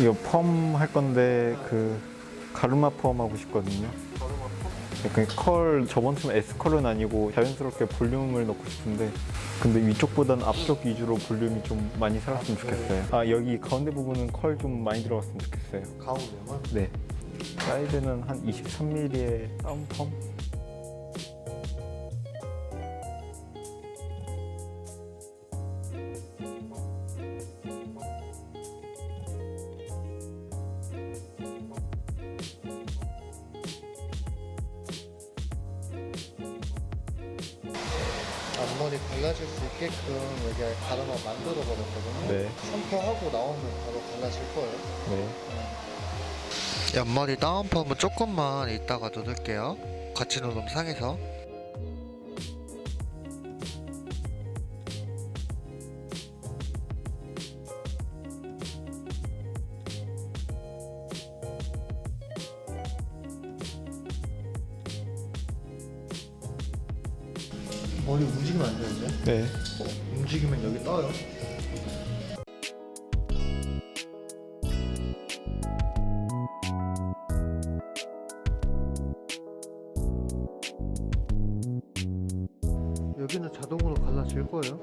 이거 펌 할 건데 그 가르마 펌 하고 싶거든요. 약간 컬 저번처럼 S 컬은 아니고 자연스럽게 볼륨을 넣고 싶은데 근데 위쪽보다는 앞쪽 위주로 볼륨이 좀 많이 살았으면 좋겠어요. 아 여기 가운데 부분은 컬 좀 많이 들어갔으면 좋겠어요. 가운데만? 네. 사이드는 한 23mm의 다운 펌. 앞머리 갈라질 수 있게끔 여기 가르마 만들어 버렸거든요. 네. 샴푸하고 나오면 바로 갈라질 거예요. 네. 옆머리 다운펌은 조금만 이따가 누를게요. 같이 누르면 상해서. 머리 움직이면 안 되는데? 네. 어, 움직이면 여기 떠요. 여기는 자동으로 갈라질 거예요.